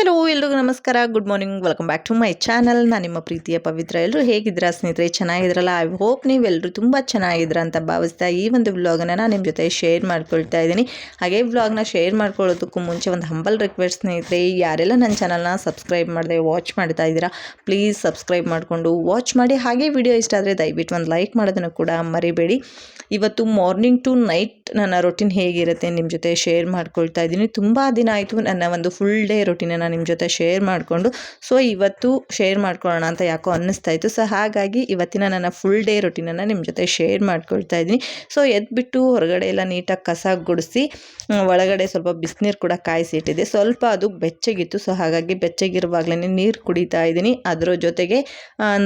Hi hello ಎಲ್ರಿಗೂ ನಮಸ್ಕಾರ. Good morning welcome back to my channel ನಾನು ನಿಮ್ಮ ಪ್ರೀತಿಯ ಪವಿತ್ರ. ಎಲ್ಲರೂ ಹೇಗಿದ್ದೀರಾ? ಸ್ನೇಹಿತರೆ ಚೆನ್ನಾಗಿದ್ರಲ್ಲ ಐ ಹೋಪ್ ನೀವೆಲ್ಲರೂ ತುಂಬ ಚೆನ್ನಾಗಿದ್ದೀರ ಅಂತ ಭಾವಿಸ್ತಾ ಈ ಒಂದು ವ್ಲಾಗನ್ನು ನಾನು ನಿಮ್ಮ ಜೊತೆ ಶೇರ್ ಮಾಡ್ಕೊಳ್ತಾ ಇದ್ದೀನಿ. ಹಾಗೆ ವ್ಲಾಗ್ನ ಶೇರ್ ಮಾಡ್ಕೊಳ್ಳೋದಕ್ಕೂ ಮುಂಚೆ ಒಂದು ಹಂಬಲ್ ರಿಕ್ವೆಸ್ಟ್ ಸ್ನೇಹಿತರೆ ಯಾರೆಲ್ಲ ನನ್ನ ಚಾನಲ್ನ ಸಬ್ಸ್ಕ್ರೈಬ್ ಮಾಡಿದೆ ವಾಚ್ ಮಾಡ್ತಾ ಇದ್ದೀರಾ ಪ್ಲೀಸ್ ಸಬ್ಸ್ಕ್ರೈಬ್ ಮಾಡಿಕೊಂಡು ವಾಚ್ ಮಾಡಿ. ಹಾಗೆ ವಿಡಿಯೋ ಇಷ್ಟ ಆದರೆ ದಯವಿಟ್ಟು ಒಂದು ಲೈಕ್ ಮಾಡೋದನ್ನು ಕೂಡ ಮರಿಬೇಡಿ. ಇವತ್ತು ಮಾರ್ನಿಂಗ್ ಟು ನೈಟ್ ನನ್ನ ರೊಟೀನ್ ಹೇಗಿರುತ್ತೆ ನಿಮ್ಮ ಜೊತೆ ಶೇರ್ ಮಾಡ್ಕೊಳ್ತಾ ಇದ್ದೀನಿ. ತುಂಬ ದಿನ ಆಯಿತು ನನ್ನ ಒಂದು ಫುಲ್ ಡೇ ರೊಟೀನನ್ನು ನಿಮ್ಮ ಜೊತೆ ಶೇರ್ ಮಾಡಿಕೊಂಡು ಸೊ ಇವತ್ತು ಶೇರ್ ಮಾಡ್ಕೊಳ್ಳೋಣ ಅಂತ ಯಾಕೋ ಅನ್ನಿಸ್ತಾ ಇತ್ತು. ಸೊ ಹಾಗಾಗಿ ಇವತ್ತಿನ ನನ್ನ ಫುಲ್ ಡೇ ರೊಟೀನನ್ನು ನಿಮ್ಮ ಜೊತೆ ಶೇರ್ ಮಾಡ್ಕೊಳ್ತಾ ಇದ್ದೀನಿ. ಸೊ ಎದ್ಬಿಟ್ಟು ಹೊರಗಡೆ ಎಲ್ಲ ನೀಟಾಗಿ ಕಸ ಗುಡಿಸಿ ಒಳಗಡೆ ಸ್ವಲ್ಪ ಬಿಸಿನೀರು ಕೂಡ ಕಾಯಿಸಿಟ್ಟಿದೆ ಸ್ವಲ್ಪ ಅದು ಬೆಚ್ಚಗಿತ್ತು. ಸೊ ಹಾಗಾಗಿ ಬೆಚ್ಚಗಿರುವಾಗಲೇ ನೀರು ಕುಡಿತಾ ಇದ್ದೀನಿ. ಅದರ ಜೊತೆಗೆ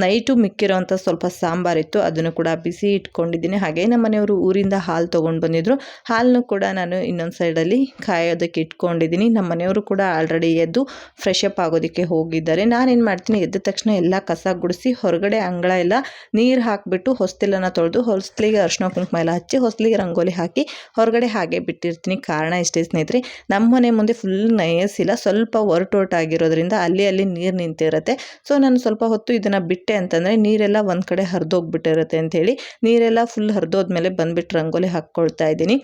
ನೈಟು ಮಿಕ್ಕಿರೋಂಥ ಸ್ವಲ್ಪ ಸಾಂಬಾರಿತ್ತು ಅದನ್ನು ಕೂಡ ಬಿಸಿ ಇಟ್ಕೊಂಡಿದ್ದೀನಿ. ಹಾಗೆ ನಮ್ಮ ಮನೆಯವರು ಊರಿಂದ ಹಾಲು ತೊಗೊಂಡು ಬಂದಿದ್ರು. ಹಾಲನ್ನು ಕೂಡ ನಾನು ಇನ್ನೊಂದು ಸೈಡಲ್ಲಿ ಕಾಯೋದಕ್ಕೆ ಇಟ್ಕೊಂಡಿದ್ದೀನಿ. ನಮ್ಮ ಮನೆಯವರು ಕೂಡ ಆಲ್ರೆಡಿ ಎದ್ದು ಫ್ರೆಶ್ ಅಪ್ ಆಗೋದಕ್ಕೆ ಹೋಗಿದ್ದಾರೆ. ನಾನೇನು ಮಾಡ್ತೀನಿ, ಎದ್ದ ತಕ್ಷಣ ಎಲ್ಲ ಕಸ ಗುಡಿಸಿ ಹೊರಗಡೆ ಅಂಗಳ ಎಲ್ಲ ನೀರು ಹಾಕಿಬಿಟ್ಟು ಹೊಸ್ತಿಲನ್ನು ತೊಳೆದು ಹೊಸ್ಲಿಗೆ ಅರ್ಶಿನ ಕುಂಕುಮ ಎಲ್ಲ ಹಚ್ಚಿ ಹೊಸ್ಲಿಗೆ ರಂಗೋಲಿ ಹಾಕಿ ಹೊರಗಡೆ ಹಾಗೆ ಬಿಟ್ಟಿರ್ತೀನಿ. ಕಾರಣ ಇಷ್ಟೇ ಸ್ನೇಹಿತರೆ, ನಮ್ಮ ಮನೆ ಮುಂದೆ ಫುಲ್ ನಯಸಿಲ್ಲ ಸ್ವಲ್ಪ ಒರಟೊರಟಾಗಿರೋದ್ರಿಂದ ಅಲ್ಲಿ ಅಲ್ಲಿ ನೀರು ನಿಂತಿರುತ್ತೆ ಸೊ ನಾನು ಸ್ವಲ್ಪ ಹೊತ್ತು ಇದನ್ನು ಬಿಟ್ಟೆ ಅಂತಂದರೆ ನೀರೆಲ್ಲ ಒಂದು ಕಡೆ ಹರಿದೋಗ್ಬಿಟ್ಟಿರುತ್ತೆ ಅಂತೇಳಿ ನೀರೆಲ್ಲ ಫುಲ್ ಹರಿದೋದ್ಮೇಲೆ ಬಂದುಬಿಟ್ಟು ರಂಗೋಲಿ ಹಾಕ್ಕೊಳ್ತಾ ಇದ್ದೀನಿ.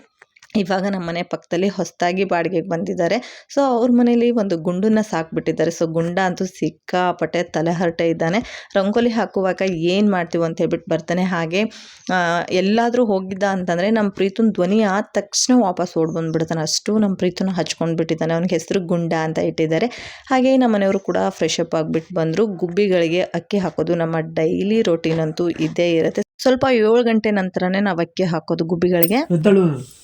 ಇವಾಗ ನಮ್ಮ ಮನೆ ಪಕ್ಕದಲ್ಲಿ ಹೊಸದಾಗಿ ಬಾಡಿಗೆಗೆ ಬಂದಿದ್ದಾರೆ. ಸೊ, ಅವ್ರ ಮನೇಲಿ ಒಂದು ಗುಂಡನ್ನ ಸಾಕ್ಬಿಟ್ಟಿದ್ದಾರೆ. ಸೊ, ಗುಂಡ ಅಂತೂ ಸಿಕ್ಕಾಪಟ್ಟೆ ತಲೆ ಹರಟೆ ಇದ್ದಾನೆ. ರಂಗೋಲಿ ಹಾಕುವಾಗ ಏನು ಮಾಡ್ತೀವಿ ಅಂತ ಹೇಳ್ಬಿಟ್ಟು ಬರ್ತಾನೆ. ಹಾಗೆ ಎಲ್ಲಾದರೂ ಹೋಗಿದ್ದ ಅಂತಂದರೆ ನಮ್ಮ ಪ್ರೀತನ ಧ್ವನಿ ಆದ ತಕ್ಷಣ ವಾಪಸ್ ಓಡ್ ಬಂದ್ಬಿಡ್ತಾನೆ. ಅಷ್ಟು ನಮ್ಮ ಪ್ರೀತನ ಹಚ್ಕೊಂಡು ಬಿಟ್ಟಿದ್ದಾನೆ ಅವನಿಗೆ ಹೆಸರು ಗುಂಡ ಅಂತ ಇಟ್ಟಿದ್ದಾರೆ. ಹಾಗೆ ನಮ್ಮ ಮನೆಯವರು ಕೂಡ ಫ್ರೆಶ್ ಅಪ್ ಆಗಿಬಿಟ್ಟು ಬಂದರು. ಗುಬ್ಬಿಗಳಿಗೆ ಅಕ್ಕಿ ಹಾಕೋದು ನಮ್ಮ ಡೈಲಿ ರೊಟೀನ್ ಅಂತೂ ಇದ್ದೇ ಇರುತ್ತೆ. ಸ್ವಲ್ಪ ಏಳು ಗಂಟೆ ನಂತರನೇ ನಾವು ಅಕ್ಕಿ ಹಾಕೋದು ಗುಬ್ಬಿಗಳಿಗೆ.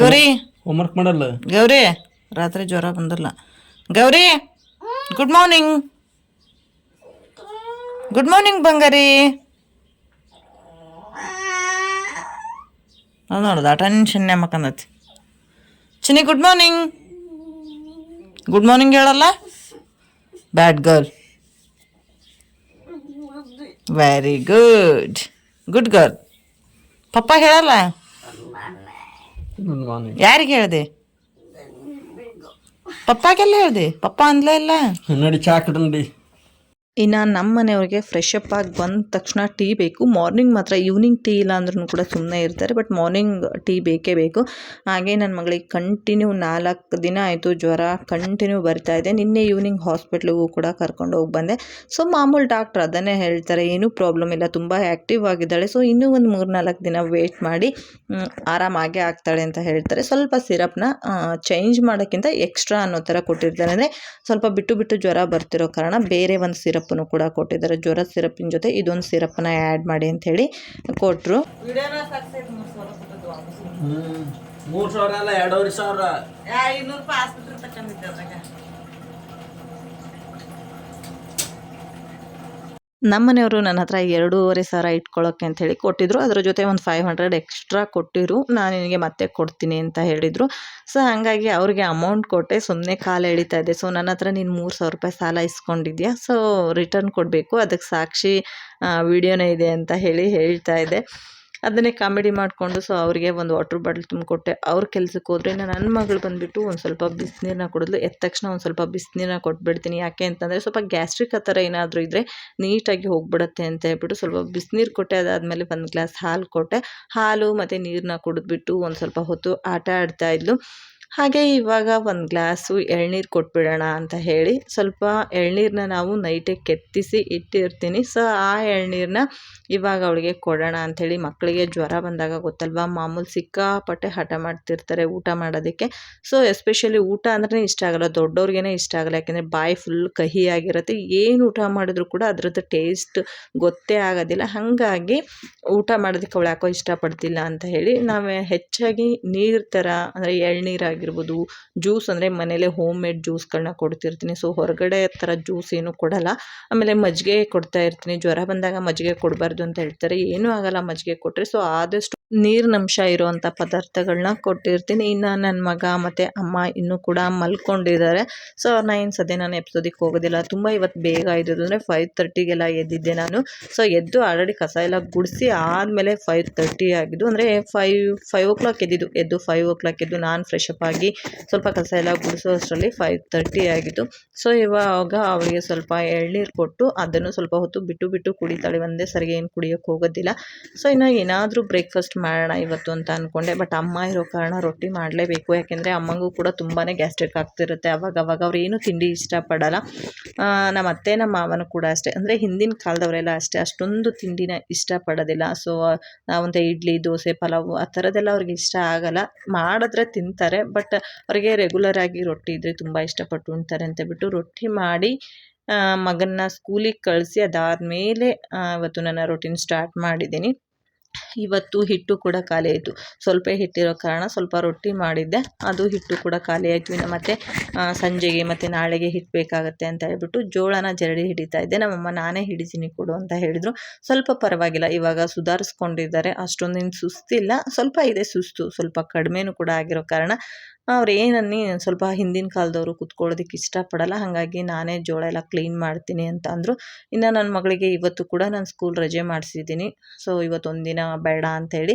ಗೌರಿ. ಹೋಮ್ವರ್ಕ್ ಮಾಡಲ್ಲ? ಗೌರಿ ರಾತ್ರಿ ಜ್ವರ ಬಂದಲ್ಲ. Gauri good morning good morning ಬಂಗಾರಿ. ಅದು ನೋಡ್ದು attention ಮಕ್ಕಂದತಿ. Chinni good morning good morning ಹೇಳಲ್ಲ? Bad girl very good good girl ಪಪ್ಪ ಹೇಳಲ್ಲ? ಯಾರಿಗೆ ಹೇಳಿದೆ? ಪಪ್ಪಾಗೆಲ್ಲ ಹೇಳಿದೆ. ಪಪ್ಪ ಅಂದ್ಲೇ ಇಲ್ಲ. ನೋಡಿ ಚಾ ಕಟ್ಟಂಡಿ ಇನ್ನು ನಮ್ಮ ಮನೆಯವ್ರಿಗೆ ಫ್ರೆಶ್ ಅಪ್ ಆಗಿ ಬಂದ ತಕ್ಷಣ ಟೀ ಬೇಕು. ಮಾರ್ನಿಂಗ್ ಮಾತ್ರ ಈವ್ನಿಂಗ್ ಟೀ ಇಲ್ಲ ಅಂದ್ರೂ ಕೂಡ ಸುಮ್ಮನೆ ಇರ್ತಾರೆ ಬಟ್ ಮಾರ್ನಿಂಗ್ ಟೀ ಬೇಕೇ ಬೇಕು. ಹಾಗೆ ನನ್ನ ಮಗಳಿಗೆ ಕಂಟಿನ್ಯೂ ನಾಲ್ಕು ದಿನ ಆಯಿತು ಜ್ವರ ಕಂಟಿನ್ಯೂ ಬರ್ತಾ ಇದೆ. ನಿನ್ನೆ ಈವ್ನಿಂಗ್ ಹಾಸ್ಪಿಟ್ಲಿಗೂ ಕೂಡ ಕರ್ಕೊಂಡು ಹೋಗಿ ಬಂದೆ. ಸೊ ಮಾಮೂಲು ಡಾಕ್ಟ್ರ್ ಅದನ್ನೇ ಹೇಳ್ತಾರೆ, ಏನೂ ಪ್ರಾಬ್ಲಮ್ ಇಲ್ಲ, ತುಂಬ ಆ್ಯಕ್ಟಿವ್ ಆಗಿದ್ದಾಳೆ. ಸೊ ಇನ್ನೂ ಒಂದು ಮೂರು ನಾಲ್ಕು ದಿನ ವೇಟ್ ಮಾಡಿ ಆರಾಮಾಗೆ ಆಗ್ತಾಳೆ ಅಂತ ಹೇಳ್ತಾರೆ. ಸ್ವಲ್ಪ ಸಿರಪ್ನ ಚೇಂಜ್ ಮಾಡೋಕ್ಕಿಂತ ಎಕ್ಸ್ಟ್ರಾ ಅನ್ನೋ ಥರ ಕೊಟ್ಟಿರ್ತಾರೆ. ಅಂದರೆ ಸ್ವಲ್ಪ ಬಿಟ್ಟು ಬಿಟ್ಟು ಜ್ವರ ಬರ್ತಿರೋ ಕಾರಣ ಬೇರೆ ಒಂದು ಸಿರಪ್ಪನ್ನು ಕೂಡ ಕೊಟ್ಟಿದ್ದಾರೆ. ಜ್ವರ ಸಿರಪ್ನ ಜೊತೆ ಇದೊಂದು ಸಿರಪ್ಪನ್ನ ಆ್ಯಡ್ ಮಾಡಿ ಅಂತ ಹೇಳಿ ಕೊಟ್ಟರು ಮೂರು ಸಾವಿರ ಅಲ್ಲ ಎರಡೂವರೆ ಸಾವಿರ. ಐನೂರು ರೂಪಾಯಿ ಆಸ್ಪತ್ರೆ ತಗೊಂಡಿದ್ದೆ ಅದ್ರಾಗ ನಮ್ಮ ಮನೆಯವರು ನನ್ನ ಹತ್ರ ಎರಡೂವರೆ ಸಾವಿರ ಇಟ್ಕೊಳ್ಳೋಕ್ಕೆ ಅಂತ ಹೇಳಿ ಕೊಟ್ಟಿದ್ರು. ಅದರ ಜೊತೆ ಒಂದು ಫೈವ್ ಹಂಡ್ರೆಡ್ ಎಕ್ಸ್ಟ್ರಾ ಕೊಟ್ಟಿರು. ನಾನು ನಿನಗೆ ಮತ್ತೆ ಕೊಡ್ತೀನಿ ಅಂತ ಹೇಳಿದರು. ಸೊ ಹಾಗಾಗಿ ಅವ್ರಿಗೆ ಅಮೌಂಟ್ ಕೊಟ್ಟೆ. ಸುಮ್ಮನೆ ಕಾಲು ಎಳಿತಾ ಇದ್ದೆ. ಸೊ ನನ್ನ ಹತ್ರ ನೀನು ಮೂರು ಸಾವಿರ ರೂಪಾಯಿ ಸಾಲ ಇಸ್ಕೊಂಡಿದ್ಯಾ? ಸೊ ರಿಟರ್ನ್ ಕೊಡಬೇಕು. ಅದಕ್ಕೆ ಸಾಕ್ಷಿ ವಿಡಿಯೋನೇ ಇದೆ ಅಂತ ಹೇಳಿ ಹೇಳ್ತಾ ಇದ್ದೆ. ಅದನ್ನೇ ಕಾಮಿಡಿ ಮಾಡಿಕೊಂಡು ಸೊ ಅವರಿಗೆ ಒಂದು ವಾಟ್ರ್ ಬಾಟಲ್ ತುಂಬಿಕೊಟ್ಟೆ. ಅವ್ರ ಕೆಲ್ಸಕ್ಕೆ ಹೋದರೆ ನನ್ನ ಮಗಳು ಬಂದುಬಿಟ್ಟು ಒಂದು ಸ್ವಲ್ಪ ಬಿಸಿನೀರನ್ನ ಕುಡಿದ್ಲು. ಎದ್ದ ತಕ್ಷಣ ಒಂದು ಸ್ವಲ್ಪ ಬಿಸಿನೀರನ್ನ ಕೊಟ್ಬಿಡ್ತೀನಿ. ಯಾಕೆ ಅಂತಂದರೆ ಸ್ವಲ್ಪ ಗ್ಯಾಸ್ಟ್ರಿಕ್ ಆ ಥರ ಏನಾದರೂ ಇದ್ದರೆ ನೀಟಾಗಿ ಹೋಗ್ಬಿಡುತ್ತೆ ಅಂತ ಹೇಳ್ಬಿಟ್ಟು ಸ್ವಲ್ಪ ಬಿಸಿನೀರು ಕೊಟ್ಟೆ. ಅದಾದಮೇಲೆ ಒಂದು ಗ್ಲಾಸ್ ಹಾಲು ಕೊಟ್ಟೆ. ಹಾಲು ಮತ್ತು ನೀರನ್ನ ಕುಡಿದ್ಬಿಟ್ಟು ಒಂದು ಸ್ವಲ್ಪ ಹೊತ್ತು ಆಟ ಆಡ್ತಾ ಇದ್ಲು. ಹಾಗೆ ಇವಾಗ ಒಂದು ಗ್ಲಾಸು ಎಳ್ನೀರು ಕೊಟ್ಬಿಡೋಣ ಅಂತ ಹೇಳಿ ಸ್ವಲ್ಪ ಎಳ್ನೀರನ್ನ ನಾವು ನೈಟೇ ಕೆತ್ತಿಸಿ ಇಟ್ಟಿರ್ತೀನಿ. ಸೊ ಆ ಎಳ್ನೀರನ್ನ ಇವಾಗ ಅವಳಿಗೆ ಕೊಡೋಣ ಅಂಥೇಳಿ ಮಕ್ಕಳಿಗೆ ಜ್ವರ ಬಂದಾಗ ಗೊತ್ತಲ್ವಾ? ಮಾಮೂಲು ಸಿಕ್ಕಾಪಟ್ಟೆ ಹಠ ಮಾಡ್ತಿರ್ತಾರೆ ಊಟ ಮಾಡೋದಕ್ಕೆ. ಸೊ ಎಸ್ಪೆಷಲಿ ಊಟ ಅಂದ್ರೆ ಇಷ್ಟ ಆಗಲ್ಲ ದೊಡ್ಡವ್ರಿಗೇ ಇಷ್ಟ ಆಗಲ್ಲ. ಯಾಕೆಂದರೆ ಬಾಯಿ ಫುಲ್ ಕಹಿಯಾಗಿರುತ್ತೆ. ಏನು ಊಟ ಮಾಡಿದ್ರು ಕೂಡ ಅದರದ್ದು ಟೇಸ್ಟ್ ಗೊತ್ತೇ ಆಗೋದಿಲ್ಲ. ಹಾಗಾಗಿ ಊಟ ಮಾಡೋದಕ್ಕೆ ಅವಳು ಯಾಕೋ ಇಷ್ಟಪಡ್ತಿಲ್ಲ ಅಂತ ಹೇಳಿ ನಾವು ಹೆಚ್ಚಾಗಿ ನೀರು ಥರ ಅಂದರೆ ಎಳ್ನೀರಾಗಿರ್ಬೋದು ಜ್ಯೂಸ್ ಅಂದರೆ ಮನೇಲೆ ಹೋಮ್ ಮೇಡ್ ಜ್ಯೂಸ್ಗಳನ್ನ ಕೊಡ್ತಿರ್ತೀನಿ. ಸೊ ಹೊರಗಡೆ ಥರ ಜ್ಯೂಸ್ ಏನು ಕೊಡಲ್ಲ. ಆಮೇಲೆ ಮಜ್ಜಿಗೆ ಕೊಡ್ತಾ ಇರ್ತೀನಿ. ಜ್ವರ ಬಂದಾಗ ಮಜ್ಜಿಗೆ ಕೊಡಬಾರ್ದು ಅಂತ ಹೇಳ್ತಾರೆ. ಏನೂ ಆಗಲ್ಲ ಮಜ್ಜಿಗೆ ಕೊಟ್ಟರೆ ಸೊ ಆದಷ್ಟು ನೀರಿನಂಶ ಇರುವಂಥ ಪದಾರ್ಥಗಳನ್ನ ಕೊಟ್ಟಿರ್ತೀನಿ. ಇನ್ನು ನನ್ನ ಮಗ ಮತ್ತು ಅಮ್ಮ ಇನ್ನೂ ಕೂಡ ಮಲ್ಕೊಂಡಿದ್ದಾರೆ. ಸೊ ಅವ್ರನ್ನ ಏನು ಸದ್ಯ ನಾನು ಎಪ್ಸೋದಿಕ್ಕೆ ಹೋಗೋದಿಲ್ಲ. ತುಂಬ ಇವತ್ತು ಬೇಗ ಇದ್ದಿದ್ದು ಅಂದರೆ ಫೈವ್ ತರ್ಟಿಗೆಲ್ಲ ಎದ್ದಿದ್ದೆ ನಾನು. ಸೊ ಎದ್ದು ಆಲ್ರೆಡಿ ಕಸ ಎಲ್ಲ ಗುಡಿಸಿ ಆದಮೇಲೆ ಫೈವ್ ತರ್ಟಿ ಆಗಿದ್ದು, ಅಂದರೆ ಫೈವ್ ಫೈವ್ ಓ ಕ್ಲಾಕ್ ಎದ್ದಿದ್ದು. ಎದ್ದು ಫೈವ್ ಓ ಕ್ಲಾಕ್ ಎದ್ದು ನಾನು ಫ್ರೆಶ್ ಅಪ್ ಆಗಿ ಸ್ವಲ್ಪ ಕಸ ಎಲ್ಲ ಗುಡಿಸೋ ಅಷ್ಟರಲ್ಲಿ ಫೈವ್ ತರ್ಟಿ ಆಗಿತ್ತು ಸೊ ಇವಾಗ ಅವಳಿಗೆ ಸ್ವಲ್ಪ ಎಳ್ನೀರು ಕೊಟ್ಟು ಅದನ್ನು ಸ್ವಲ್ಪ ಹೊತ್ತು ಬಿಟ್ಟು ಬಿಟ್ಟು ಕುಡಿತಾಳೆ. ಒಂದೇ ಸರಿಗೆ ಏನು ಕುಡಿಯೋಕ್ಕೆ ಹೋಗೋದಿಲ್ಲ. ಸೊ ಇನ್ನು ಏನಾದರೂ ಬ್ರೇಕ್ಫಾಸ್ಟ್ ಮಾಡೋಣ ಇವತ್ತು ಅಂತ ಅಂದ್ಕೊಂಡೆ ಬಟ್ ಅಮ್ಮ ಇರೋ ಕಾರಣ ರೊಟ್ಟಿ ಮಾಡಲೇಬೇಕು. ಯಾಕೆಂದರೆ ಅಮ್ಮಂಗೂ ಕೂಡ ತುಂಬಾ ಗ್ಯಾಸ್ಟ್ರಿಕ್ ಆಗ್ತಿರುತ್ತೆ. ಅವಾಗ ಅವಾಗ ಅವ್ರು ಏನು ತಿಂಡಿ ಇಷ್ಟಪಡಲ್ಲ. ನಮ್ಮ ಅತ್ತೆ, ನಮ್ಮ ಮಾವನೂ ಕೂಡ ಅಷ್ಟೇ. ಅಂದರೆ ಹಿಂದಿನ ಕಾಲದವರೆಲ್ಲ ಅಷ್ಟೇ. ಅಷ್ಟೊಂದು ತಿಂಡಿನ ಇಷ್ಟಪಡೋದಿಲ್ಲ. ಸೊ ನಾವಂತ ಇಡ್ಲಿ, ದೋಸೆ, ಪಲಾವು ಆ ಥರದ್ದೆಲ್ಲ ಅವ್ರಿಗೆ ಇಷ್ಟ ಆಗಲ್ಲ. ಮಾಡಿದ್ರೆ ತಿಂತಾರೆ. ಬಟ್ ಅವರಿಗೆ ರೆಗ್ಯುಲರ್ ಆಗಿ ರೊಟ್ಟಿ ಇದ್ದರೆ ತುಂಬ ಇಷ್ಟಪಟ್ಟು ಉಣ್ತಾರೆ ಅಂತ ಬಿಟ್ಟು ರೊಟ್ಟಿ ಮಾಡಿ ಮಗನ್ನ ಸ್ಕೂಲಿಗೆ ಕಳಿಸಿ ಅದಾದಮೇಲೆ ಇವತ್ತು ನನ್ನ ರೊಟೀನ್ ಸ್ಟಾರ್ಟ್ ಮಾಡಿದ್ದೀನಿ. ಇವತ್ತು ಹಿಟ್ಟು ಕೂಡ ಖಾಲಿಯಾಯಿತು. ಸ್ವಲ್ಪ ಹಿಟ್ಟಿರೋ ಕಾರಣ ಸ್ವಲ್ಪ ರೊಟ್ಟಿ ಮಾಡಿದ್ದೆ. ಅದು ಹಿಟ್ಟು ಕೂಡ ಖಾಲಿಯಾಯಿತು. ಇನ್ನು ಮತ್ತು ಸಂಜೆಗೆ ಮತ್ತು ನಾಳೆಗೆ ಹಿಟ್ಟು ಬೇಕಾಗುತ್ತೆ ಅಂತ ಹೇಳ್ಬಿಟ್ಟು ಜೋಳನ ಜರಡಿ ಹಿಡಿತಾ ಇದ್ದೆ. ನಮ್ಮಮ್ಮ, ನಾನೇ ಹಿಡಿತೀನಿ ಕೊಡು ಅಂತ ಹೇಳಿದರು. ಸ್ವಲ್ಪ ಪರವಾಗಿಲ್ಲ. ಇವಾಗ ಸುಧಾರಿಸ್ಕೊಂಡಿದ್ದಾರೆ. ಅಷ್ಟೊಂದೇನು ಸುಸ್ತಿಲ್ಲ. ಸ್ವಲ್ಪ ಇದೆ ಸುಸ್ತು. ಸ್ವಲ್ಪ ಕಡಿಮೆನೂ ಕೂಡ ಆಗಿರೋ ಕಾರಣ ಅವ್ರು ಏನನ್ನಿ ಸ್ವಲ್ಪ ಹಿಂದಿನ ಕಾಲದವ್ರು ಕುತ್ಕೊಳ್ಳೋದಕ್ಕೆ ಇಷ್ಟಪಡಲ್ಲ, ಹಾಗಾಗಿ ನಾನೇ ಜೋಳ ಎಲ್ಲ ಕ್ಲೀನ್ ಮಾಡ್ತೀನಿ ಅಂತ ಅಂದರು. ಇನ್ನು ನನ್ನ ಮಗಳಿಗೆ ಇವತ್ತು ಕೂಡ ನಾನು ಸ್ಕೂಲ್ ರಜೆ ಮಾಡಿಸಿದ್ದೀನಿ. ಸೊ ಇವತ್ತೊಂದಿನ ಬೇಡ ಅಂಥೇಳಿ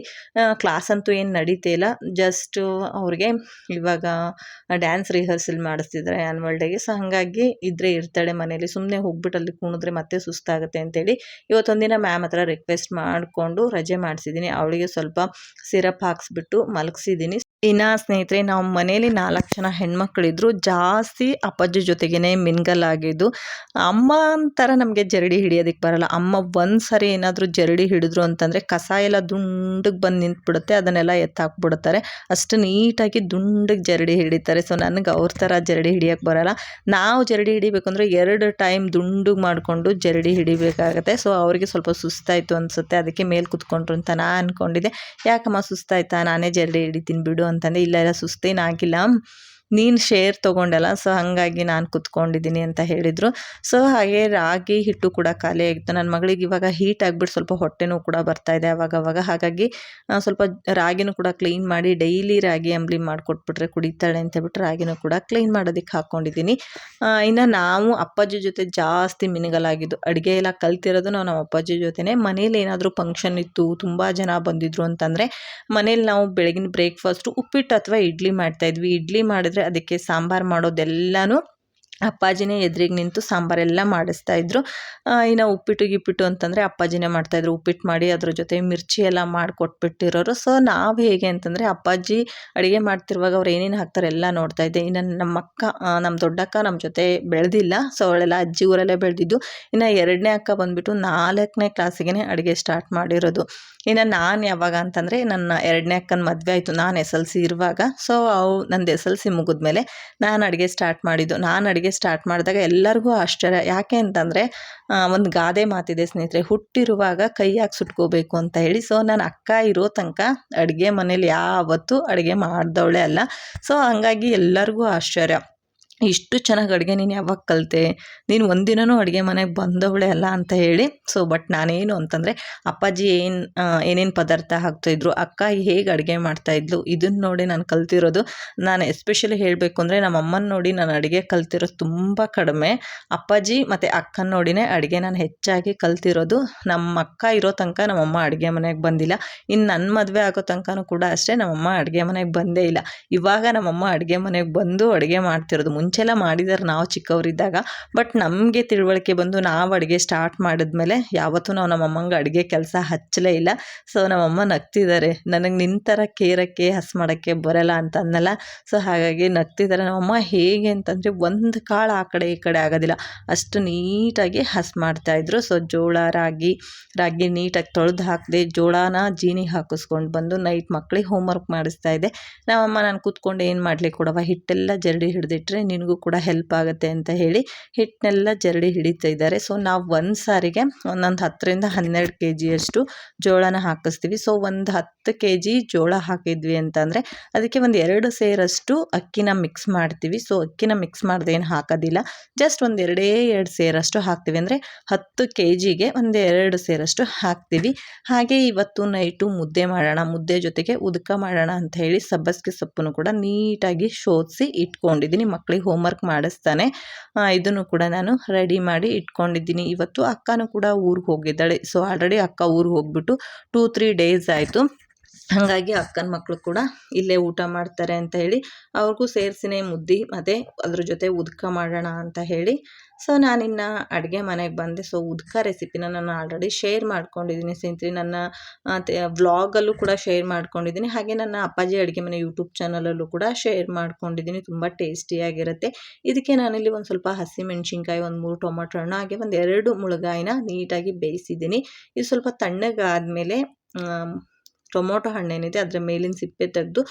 ಕ್ಲಾಸ್ ಅಂತೂ ಏನು ನಡೀತೇ ಇಲ್ಲ. ಜಸ್ಟು ಅವ್ರಿಗೆ ಇವಾಗ ಡ್ಯಾನ್ಸ್ ರಿಹರ್ಸಲ್ ಮಾಡಿಸ್ತಿದ್ದಾರೆ ಆ್ಯನ್ವಲ್ ಡೇಗೆ ಸೊ ಹಾಗಾಗಿ ಇದ್ದರೆ ಇರ್ತಾಳೆ ಮನೇಲಿ. ಸುಮ್ಮನೆ ಹೋಗ್ಬಿಟ್ಟು ಅಲ್ಲಿ ಕುಣಿದ್ರೆ ಮತ್ತೆ ಸುಸ್ತಾಗುತ್ತೆ ಅಂತೇಳಿ ಇವತ್ತೊಂದಿನ ಮ್ಯಾಮ್ ಹತ್ರ ರಿಕ್ವೆಸ್ಟ್ ಮಾಡಿಕೊಂಡು ರಜೆ ಮಾಡಿಸಿದ್ದೀನಿ. ಅವಳಿಗೆ ಸ್ವಲ್ಪ ಸಿರಪ್ ಹಾಕ್ಸ್ಬಿಟ್ಟು ಮಲಗಿಸಿದ್ದೀನಿ. ಇನ್ನು ಸ್ನೇಹಿತರೆ, ನಾವು ಮನೇಲಿ ನಾಲ್ಕು ಜನ ಹೆಣ್ಮಕ್ಳಿದ್ರು ಜಾಸ್ತಿ ಅಪ್ಪಾಜಿ ಜೊತೆಗೇ ಮಿಂಗಲ್ ಆಗಿದ್ದು, ಅಮ್ಮ ಅಂತರ ನಮಗೆ ಜರಡಿ ಹಿಡಿಯೋದಕ್ಕೆ ಬರಲ್ಲ. ಅಮ್ಮ ಒಂದು ಸರಿ ಏನಾದರೂ ಜರಡಿ ಹಿಡಿದ್ರು ಅಂತಂದರೆ ಕಸ ಎಲ್ಲ ದುಂಡಗೆ ಬಂದು ನಿಂತ್ಬಿಡುತ್ತೆ, ಅದನ್ನೆಲ್ಲ ಎತ್ತಾಕ್ಬಿಡ್ತಾರೆ. ಅಷ್ಟು ನೀಟಾಗಿ ದುಂಡಗೆ ಜರಡಿ ಹಿಡಿತಾರೆ. ಸೊ ನನಗೆ ಅವ್ರ ಥರ ಜರಡಿ ಹಿಡಿಯೋಕ್ಕೆ ಬರಲ್ಲ. ನಾವು ಜರಡಿ ಹಿಡಿಬೇಕಂದ್ರೆ ಎರಡು ಟೈಮ್ ದುಂಡಗೆ ಮಾಡಿಕೊಂಡು ಜರಡಿ ಹಿಡಿಬೇಕಾಗತ್ತೆ. ಸೊ ಅವರಿಗೆ ಸ್ವಲ್ಪ ಸುಸ್ತಾಯಿತು ಅನಿಸುತ್ತೆ. ಅದಕ್ಕೆ ಮೇಲೆ ಕುತ್ಕೊಂಡ್ರು ಅಂತ ನಾನು ಅಂದ್ಕೊಂಡಿದ್ದೆ ಯಾಕಮ್ಮ ಸುಸ್ತಾಯ್ತಾ? ನಾನೇ ಜರಡಿ ಹಿಡಿತೀನಿ ಬಿಡು ಅಂತಂದೆ ಇಲ್ಲ ಇಲ್ಲ ಸುಸ್ತೇನಾಗಿಲ್ಲ ನೀನು ಶೇರ್ ತೊಗೊಂಡಲ್ಲ ಸೊ ಹಾಗಾಗಿ ನಾನು ಕುತ್ಕೊಂಡಿದ್ದೀನಿ ಅಂತ ಹೇಳಿದರು. ಸೊ ಹಾಗೆ ರಾಗಿ, ಹಿಟ್ಟು ಕೂಡ ಖಾಲಿ ಆಗಿತ್ತು. ನನ್ನ ಮಗಳಿಗೆ ಇವಾಗ ಹೀಟ್ ಆಗಿಬಿಟ್ಟು ಸ್ವಲ್ಪ ಹೊಟ್ಟೆನೂ ಕೂಡ ಬರ್ತಾ ಇದೆ ಅವಾಗವಾಗ. ಅವಾಗ ಹಾಗಾಗಿ ಸ್ವಲ್ಪ ರಾಗಿನೂ ಕೂಡ ಕ್ಲೀನ್ ಮಾಡಿ ಡೈಲಿ ರಾಗಿ ಅಂಬ್ಲಿ ಮಾಡಿಕೊಟ್ಬಿಟ್ರೆ ಕುಡಿತಾಳೆ ಅಂತ ಹೇಳ್ಬಿಟ್ಟು ರಾಗಿನೂ ಕೂಡ ಕ್ಲೀನ್ ಮಾಡೋದಕ್ಕೆ ಹಾಕ್ಕೊಂಡಿದ್ದೀನಿ ಇನ್ನು ನಾವು ಅಪ್ಪಾಜಿ ಜೊತೆ ಜಾಸ್ತಿ ಮಿನುಗಲಾಗಿದ್ದು. ಅಡುಗೆ ಎಲ್ಲ ಕಲ್ತಿರೋದು ನಾವು ನಮ್ಮ ಅಪ್ಪಾಜಿ ಜೊತೆನೇ. ಮನೇಲಿ ಏನಾದರೂ ಫಂಕ್ಷನ್ ಇತ್ತು, ತುಂಬ ಜನ ಬಂದಿದ್ರು ಅಂತಂದರೆ ಮನೇಲಿ ನಾವು ಬೆಳಗಿನ ಬ್ರೇಕ್ಫಾಸ್ಟು ಉಪ್ಪಿಟ್ಟು ಅಥವಾ ಇಡ್ಲಿ ಮಾಡ್ತಾಯಿದ್ವಿ ಇಡ್ಲಿ ಮಾಡಿದ್ರೆ ಅದಕ್ಕೆ ಸಾಂಬಾರು ಮಾಡೋದೆಲ್ಲನೂ ಅಪ್ಪಾಜಿನೇ ಎದುರಿಗೆ ನಿಂತು ಸಾಂಬಾರೆಲ್ಲ ಮಾಡಿಸ್ತಾ ಇದ್ದರು ಇನ್ನು ಉಪ್ಪಿಟ್ಟು ಗಿಪ್ಪಿಟ್ಟು ಅಂತಂದರೆ ಅಪ್ಪಾಜಿನೇ ಮಾಡ್ತಾಯಿದ್ರು ಉಪ್ಪಿಟ್ಟು ಮಾಡಿ ಅದ್ರ ಜೊತೆ ಮಿರ್ಚಿ ಎಲ್ಲ ಮಾಡಿಕೊಟ್ಬಿಟ್ಟಿರೋರು. ಸೊ, ನಾವು ಹೇಗೆ ಅಂತಂದರೆ ಅಪ್ಪಾಜಿ ಅಡುಗೆ ಮಾಡ್ತಿರುವಾಗ ಅವ್ರು ಏನೇನು ಹಾಕ್ತಾರೆ ಎಲ್ಲ ನೋಡ್ತಾ ಇದ್ದೆ. ಇನ್ನು ನಮ್ಮ ಅಕ್ಕ ನಮ್ಮ ದೊಡ್ಡಕ್ಕ ನಮ್ಮ ಜೊತೆ ಬೆಳೆದಿಲ್ಲ. ಸೊ, ಅವಳೆಲ್ಲ ಅಜ್ಜಿ ಊರಲ್ಲೇ ಬೆಳೆದಿದ್ದು. ಇನ್ನು ಎರಡನೇ ಅಕ್ಕ ಬಂದುಬಿಟ್ಟು ನಾಲ್ಕನೇ ಕ್ಲಾಸಿಗೆ ಅಡುಗೆ ಸ್ಟಾರ್ಟ್ ಮಾಡಿರೋದು. ಇನ್ನು ನಾನು ಯಾವಾಗ ಅಂತಂದರೆ ನನ್ನ ಎರಡನೇ ಅಕ್ಕನ ಮದುವೆ ಆಯಿತು. ನಾನು ಎಸ್ ಎಲ್ ಸಿ ಇರುವಾಗ. ಸೊ, ಅವು ನಂದು ಎಸ್ ಎಲ್ ಸಿ ಮುಗಿದ್ಮೇಲೆ ನಾನು ಅಡುಗೆ ಸ್ಟಾರ್ಟ್ ಮಾಡಿದ್ದು. ನಾನು ಅಡುಗೆ ಸ್ಟಾರ್ಟ್ ಮಾಡಿದಾಗ ಎಲ್ಲರಿಗೂ ಆಶ್ಚರ್ಯ. ಯಾಕೆ ಅಂತಂದರೆ ಒಂದು ಗಾದೆ ಮಾತಿದೆ ಸ್ನೇಹಿತರೆ, ಹುಟ್ಟಿರುವಾಗ ಕೈಯಾಗಿ ಸುಟ್ಕೋಬೇಕು ಅಂತ ಹೇಳಿ. ಸೊ ನಾನು ಅಕ್ಕ ಇರೋ ತನಕ ಅಡುಗೆ ಮನೇಲಿ ಯಾವತ್ತೂ ಅಡುಗೆ ಮಾಡಿದವಳೆ ಅಲ್ಲ. ಸೊ ಹಂಗಾಗಿ ಎಲ್ಲರಿಗೂ ಆಶ್ಚರ್ಯ. ಇಷ್ಟು ಚೆನ್ನಾಗಿ ಅಡುಗೆ ನೀನು ಯಾವಾಗ ಕಲಿತೆ? ನೀನು ಒಂದಿನೂ ಅಡುಗೆ ಮನೆಗೆ ಬಂದವಳೆ ಅಲ್ಲ ಅಂತ ಹೇಳಿ. ಸೊ ಬಟ್ ನಾನೇನು ಅಂತಂದರೆ, ಅಪ್ಪಾಜಿ ಏನು ಏನೇನು ಪದಾರ್ಥ ಹಾಕ್ತಾಯಿದ್ರು ಅಕ್ಕ ಹೇಗೆ ಅಡುಗೆ ಮಾಡ್ತಾಯಿದ್ಲು ಇದನ್ನು ನೋಡಿ ನಾನು ಕಲ್ತಿರೋದು. ನಾನು ಎಸ್ಪೆಷಲಿ ಹೇಳಬೇಕು ಅಂದರೆ ನಮ್ಮ ಅಮ್ಮನ ನೋಡಿ ನಾನು ಅಡುಗೆ ಕಲ್ತಿರೋದು ತುಂಬ ಕಡಿಮೆ. ಅಪ್ಪಾಜಿ ಮತ್ತು ಅಕ್ಕನ ನೋಡಿನೇ ಅಡುಗೆ ನಾನು ಹೆಚ್ಚಾಗಿ ಕಲ್ತಿರೋದು. ನಮ್ಮ ಅಕ್ಕ ಇರೋ ತನಕ ನಮ್ಮಮ್ಮ ಅಡುಗೆ ಮನೆಗೆ ಬಂದಿಲ್ಲ. ಇನ್ನು ನನ್ನ ಮದುವೆ ಆಗೋ ತನಕನೂ ಕೂಡ ಅಷ್ಟೇ ನಮ್ಮಮ್ಮ ಅಡುಗೆ ಮನೆಗೆ ಬಂದೇ ಇಲ್ಲ. ಇವಾಗ ನಮ್ಮಮ್ಮ ಅಡುಗೆ ಮನೆಗೆ ಬಂದು ಅಡುಗೆ ಮಾಡ್ತಿರೋದು. ಮುಂಚೆಲ್ಲ ಮಾಡಿದ್ದಾರೆ ನಾವು ಚಿಕ್ಕವರಿದ್ದಾಗ. ಬಟ್ ನಮಗೆ ತಿಳುವಳಿಕೆ ಬಂದು ನಾವು ಅಡುಗೆ ಸ್ಟಾರ್ಟ್ ಮಾಡಿದ್ಮೇಲೆ ಯಾವತ್ತೂ ನಾವು ನಮ್ಮಮ್ಮಂಗೆ ಅಡುಗೆ ಕೆಲಸ ಹಚ್ಚಲೇ ಇಲ್ಲ. ಸೊ ನಮ್ಮಮ್ಮ ನಗ್ತಿದ್ದಾರೆ. ನನಗೆ ನಿಂತರ ಕೇರಕ್ಕೆ, ಹಸ್ ಮಾಡೋಕ್ಕೆ ಬರಲ್ಲ ಅಂತ ಅನ್ನಲ್ಲ. ಸೊ ಹಾಗಾಗಿ ನಗ್ತಿದ್ದಾರೆ. ನಮ್ಮಮ್ಮ ಹೇಗೆ ಅಂತಂದರೆ ಒಂದು ಕಾಳು ಆ ಕಡೆ ಈ ಕಡೆ ಆಗೋದಿಲ್ಲ. ಅಷ್ಟು ನೀಟಾಗಿ ಹಸ್ ಮಾಡ್ತಾಯಿದ್ರು ಸೊ ಜೋಳ, ರಾಗಿ ರಾಗಿ ನೀಟಾಗಿ ತೊಳೆದು ಹಾಕಿದೆ ಜೋಳನ ಜೀನಿ ಹಾಕಿಸ್ಕೊಂಡು ಬಂದು ನೈಟ್ ಮಕ್ಳಿಗೆ ಹೋಮ್ವರ್ಕ್ ಮಾಡಿಸ್ತಾ ಇದ್ದೆ. ನಮ್ಮಮ್ಮ ನಾನು ಕೂತ್ಕೊಂಡು ಏನು ಮಾಡಲಿ ಕೊಡವ ಹಿಟ್ಟೆಲ್ಲ ಜರಡಿ ಹಿಡಿದಿಟ್ರೆ ನೀನು ನಿನಗೂ ಕೂಡ ಹೆಲ್ಪ್ ಆಗುತ್ತೆ ಅಂತ ಹೇಳಿ ಹಿಟ್ಟನ್ನೆಲ್ಲ ಜರಡಿ ಹಿಡಿತಾ ಇದ್ದಾರೆ. ಸೊ ನಾವು ಒಂದು ಸಾರಿಗೆ ಒಂದೊಂದು ಹತ್ತರಿಂದ ಹನ್ನೆರಡು ಕೆ ಜಿಯಷ್ಟು ಜೋಳನ ಹಾಕಿಸ್ತೀವಿ. ಸೊ ಒಂದು ಹತ್ತು ಕೆ ಜಿ ಜೋಳ ಹಾಕಿದ್ವಿ ಅಂತಂದರೆ ಅದಕ್ಕೆ ಒಂದು ಎರಡು ಸೇರಷ್ಟು ಅಕ್ಕಿನ ಮಿಕ್ಸ್ ಮಾಡ್ತೀವಿ. ಸೊ ಅಕ್ಕಿನ ಮಿಕ್ಸ್ ಮಾಡ್ದೇನು ಹಾಕೋದಿಲ್ಲ. ಜಸ್ಟ್ ಒಂದು ಎರಡೇ ಎರಡು ಸೇರಷ್ಟು ಹಾಕ್ತೀವಿ. ಅಂದರೆ ಹತ್ತು ಕೆ ಜಿಗೆ ಒಂದು ಎರಡು ಸೇರಷ್ಟು ಹಾಕ್ತೀವಿ. ಹಾಗೆ ಇವತ್ತು ನೈಟು ಮುದ್ದೆ ಮಾಡೋಣ, ಮುದ್ದೆ ಜೊತೆಗೆ ಉದಕ ಮಾಡೋಣ ಅಂತ ಹೇಳಿ ಸಬ್ಬಸ್ಗೆ ಸೊಪ್ಪನ್ನು ಕೂಡ ನೀಟಾಗಿ ಶೋಧಿಸಿ ಇಟ್ಕೊಂಡಿದ್ದೀನಿ. ಮಕ್ಕಳಿಗೆ ಹೋಮ್ವರ್ಕ್ ಮಾಡಿಸ್ತಾನೆ. ಆ, ಇದನ್ನು ಕೂಡ ನಾನು ರೆಡಿ ಮಾಡಿ ಇಟ್ಕೊಂಡಿದ್ದೀನಿ. ಇವತ್ತು ಅಕ್ಕನೂ ಕೂಡ ಊರಿಗೆ ಹೋಗಿದ್ದಾಳೆ. ಸೊ ಆಲ್ರೆಡಿ ಅಕ್ಕ ಊರಿಗೆ ಹೋಗ್ಬಿಟ್ಟು ಟೂ ತ್ರೀ ಡೇಸ್ ಆಯಿತು. ಹಾಗಾಗಿ ಅಕ್ಕನ ಮಕ್ಕಳು ಕೂಡ ಇಲ್ಲೇ ಊಟ ಮಾಡ್ತಾರೆ ಅಂತ ಹೇಳಿ ಅವ್ರಿಗೂ ಸೇರಿಸಿನೇ ಮುದ್ದೆ ಮತ್ತು ಅದ್ರ ಜೊತೆ ಉದ್ಕ ಮಾಡೋಣ ಅಂತ ಹೇಳಿ. ಸೊ ನಾನಿನ್ನು ಅಡುಗೆ ಮನೆಗೆ ಬಂದೆ. ಸೊ ಉದ್ಕ ರೆಸಿಪಿನ ನಾನು ಆಲ್ರೆಡಿ ಶೇರ್ ಮಾಡ್ಕೊಂಡಿದ್ದೀನಿ ಸ್ನೇಹಿತರೆ. ನನ್ನ ವ್ಲಾಗಲ್ಲೂ ಕೂಡ ಶೇರ್ ಮಾಡ್ಕೊಂಡಿದ್ದೀನಿ. ಹಾಗೆ ನನ್ನ ಅಪ್ಪಾಜಿ ಅಡುಗೆ ಮನೆ ಯೂಟ್ಯೂಬ್ ಚಾನಲಲ್ಲೂ ಕೂಡ ಶೇರ್ ಮಾಡ್ಕೊಂಡಿದ್ದೀನಿ. ತುಂಬ ಟೇಸ್ಟಿಯಾಗಿರುತ್ತೆ ಇದಕ್ಕೆ ನಾನಿಲ್ಲಿ ಒಂದು ಸ್ವಲ್ಪ ಹಸಿ ಮೆಣಸಿನ್ಕಾಯಿ, ಒಂದು ಮೂರು ಟೊಮೊಟೊ ಹಣ್ಣು, ಹಾಗೆ ಒಂದು ಎರಡು ಮುಳುಗಾಯಿನ ನೀಟಾಗಿ ಬೇಯಿಸಿದ್ದೀನಿ. ಇದು ಸ್ವಲ್ಪ ತಣ್ಣಗಾದಮೇಲೆ ಟೊಮೊಟೊ ಹಣ್ಣೇನಿದೆ, ಅದರ ಮೇಲಿನ ಸಿಪ್ಪೆ ತೆಗೆದು